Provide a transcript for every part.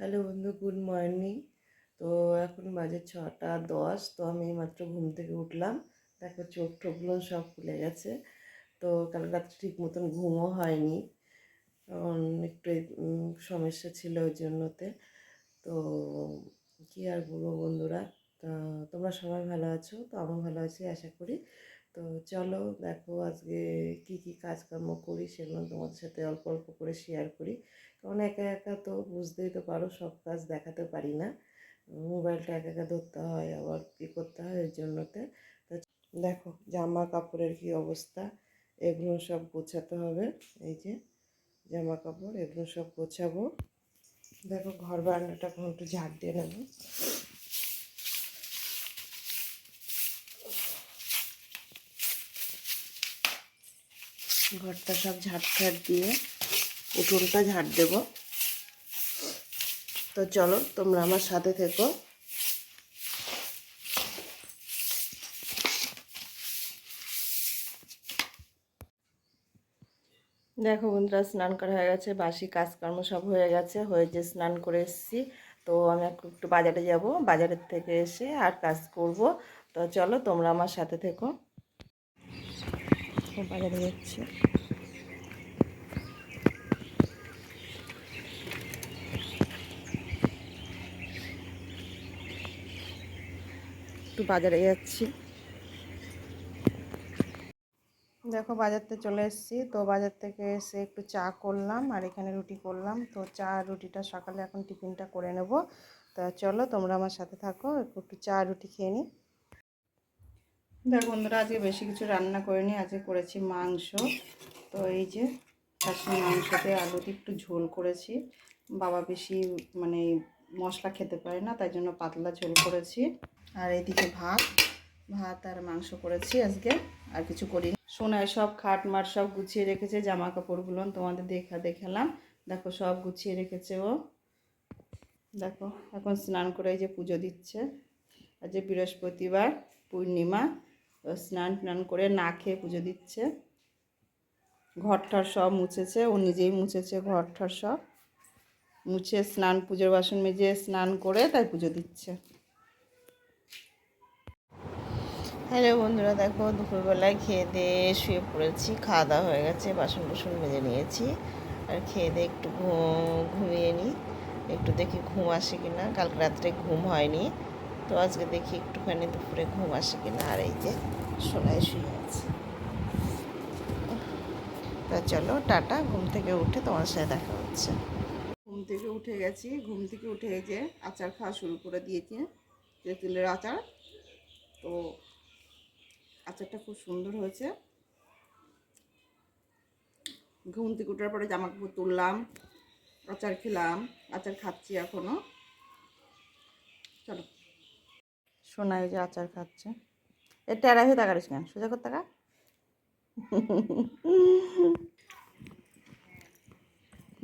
Hello বন্ধু good morning. তো এখন বাজে ছটা দশ, তো আমি মাত্র ঘুম থেকে উঠলাম। দেখো চোখ টোকগুলো সব খুলে গেছে। তো কাল রাত্রে ঠিক মতন ঘুমও হয়নি। একটু সমস্যা ছিল ওই জন্যতে। তো কী আর বলব বন্ধুরা? তোমরা সবাই ভালো আছো? তো আমিও ভালো আছি, আশা করি। তো চলো দেখো আজকে কি কি কাজকর্ম করি সেগুলো তোমাদের সাথে অল্প অল্প করে শেয়ার করি। কারণ একা একা তো বুঝতেই তো পারো সব কাজ দেখাতে পারি না। মোবাইলটা একা একা ধরতে হয়, আবার কী করতে হয় এর জন্যতে। তো দেখো জামা কাপড়ের কি অবস্থা, এগুলো সব গোছাতে হবে। এই যে জামা কাপড়, এগুলো সব গোছাবো। দেখো ঘর বারান্দাটা এখন একটু ঝাড় দিয়ে নেব। ঘরটা সব ঝাড় ঝাড় দিয়ে উঠোনটা ঝাড় দেব। তো চলো, তোমরা আমার সাথে থেকো। দেখো বন্ধুরা, স্নান করা হয়ে গেছে, বাসি কাজকর্ম সব হয়ে গেছে, হয়ে যে স্নান করে এসেছি। তো আমি একটু বাজারে যাব, বাজারের থেকে এসে আর কাজ করব। তো চলো, তোমরা আমার সাথে থেকো। বাজারে যাচ্ছি। একটু বাজারে যাচ্ছি। দেখো বাজার থেকে চলে এসেছি। তো বাজার থেকে এসে একটু চা করলাম আর এখানে রুটি করলাম। তো চা রুটিটা সকালে এখন টিফিনটা করে নেব। তা চলো তোমরা আমার সাথে থাকো, একটু একটু চা রুটি খেয়ে নিই। দেখো বন্ধুরা, আজকে বেশি কিছু রান্না করিনি, আজকে করেছি মাংস। তো এই যে খাসির মাংসতে আলু একটু ঝোল করেছি। বাবা বেশি মানে মশলা খেতে পারে না, তাই জন্য পাতলা ঝোল করেছি। আর এইদিকে ভাত ভাত আর মাংস করেছি আজকে, আর কিছু করিনি। সোনায় সব খাট মাট সব গুছিয়ে রেখেছে জামা কাপড়গুলো তোমাদের দেখা, দেখালাম। দেখো, সব গুছিয়ে রেখেছে ও। দেখো, এখন স্নান করে এই যে পুজো দিচ্ছে। আজ বৃহস্পতিবার, পূর্ণিমা স্নান টান করে না খেয়ে পুজো দিচ্ছে। ঘরটার সব মুছেছে, ও নিজেই মুছেছে ঘরটার সব। মুছে স্নান, পুজোর বাসন মেজে স্নান করে তাই পুজো দিচ্ছে। হ্যালো বন্ধুরা, দেখো দুপুরবেলায় খেয়ে দিয়ে শুয়ে পড়েছি, খাওয়া দাওয়া হয়ে গেছে, বাসন বাসন মেজে নিয়েছি। আর খেয়ে দিয়ে একটু ঘুমিয়ে নিই, একটু দেখি ঘুম আসে কিনা। কালকে রাত্রে ঘুম হয়নি। তো আজকে দেখি একটুখানি দুপুরে ঘুম আসে কিনা, আর এই যে সোনায় শুয়ে আছে। তা চলো, টাটা, ঘুম থেকে উঠে তোমার সাথে দেখা হচ্ছে। ঘুম থেকে উঠে গেছি, ঘুম থেকে উঠে যে আচার খাওয়া শুরু করে দিয়েছি তেঁতুলের আচার। তো আচারটা খুব সুন্দর হয়েছে। ঘুম থেকে উঠার পরে জামা কাপড় তুললাম, আচার খেলাম, আচার খাচ্ছি এখনও। চলো। শোনায় যে আচার খাচ্ছে। এ টেরা হয়ে তাকারিস কেন? সোজা কর টাকা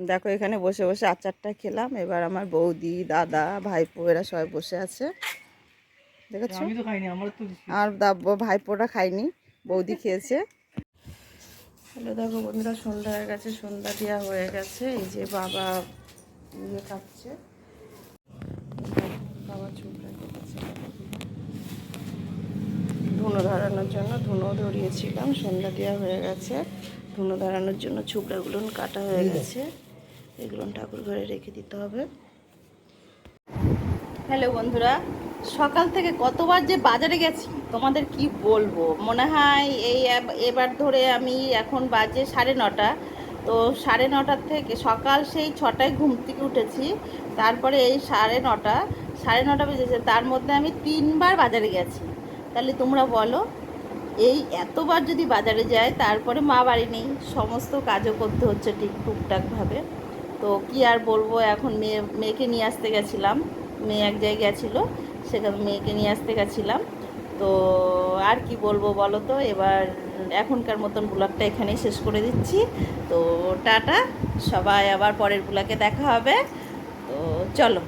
দেখো এখানে বসে বসে আচারটা খেলাম। এবার আমার বৌদি দাদা ভাইপো এরা সবাই বসে আছে। দেখেছ? আমি তো খাইনি আমার আর ভাইপোটা খাইনি বৌদি খেয়েছে। হ্যালো দেখো বন্ধুরা সন্ধ্যা হয়ে গেছে। সন্ধ্যা দেওয়া হয়ে গেছে। এই যে বাবা ইয়ে খাচ্ছে। বাবা চুপ রেখেছে ধুনো ধরানোর জন্য ধুনো ধরিয়েছিলাম সন্ধ্যা দেওয়া হয়ে গেছে। ধুনো ধরানোর জন্য ছুকড়াগুলো কাটা হয়ে গেছে। এগুলো ঠাকুর ঘরে রেখে দিতে হবে। হ্যালো বন্ধুরা সকাল থেকে কতবার যে বাজারে গেছি তোমাদের কি বলব? মনে হয় এই এবার ধরে আমি এখন বাজে সাড়ে নটা। তো সাড়ে নটার থেকে সকাল সেই ছটায় ঘুম থেকে উঠেছি। তারপরে এই সাড়ে নটা সাড়ে নটা বেজেছে। তার মধ্যে আমি তিনবার বাজারে গেছি। তাহলে তোমরা বলো, এই এতবার যদি বাজারে যায়, তারপরে মা বাড়ি নেই, সমস্ত কাজও করতে হচ্ছে ঠিক টুকটাকভাবে। তো কি আর বলব, এখন মেয়ে, মেয়েকে নিয়ে আসতে গেছিলাম, মেয়ে এক জায়গায় গেছিল, সেখানে মেয়েকে নিয়ে আসতে গেছিলাম। তো আর কি বলব বলো তো, এবার এখনকার মতন ব্লগটা এখানেই শেষ করে দিচ্ছি। তো টাটা, সবাই আবার পরের ব্লগে দেখা হবে। তো চলো।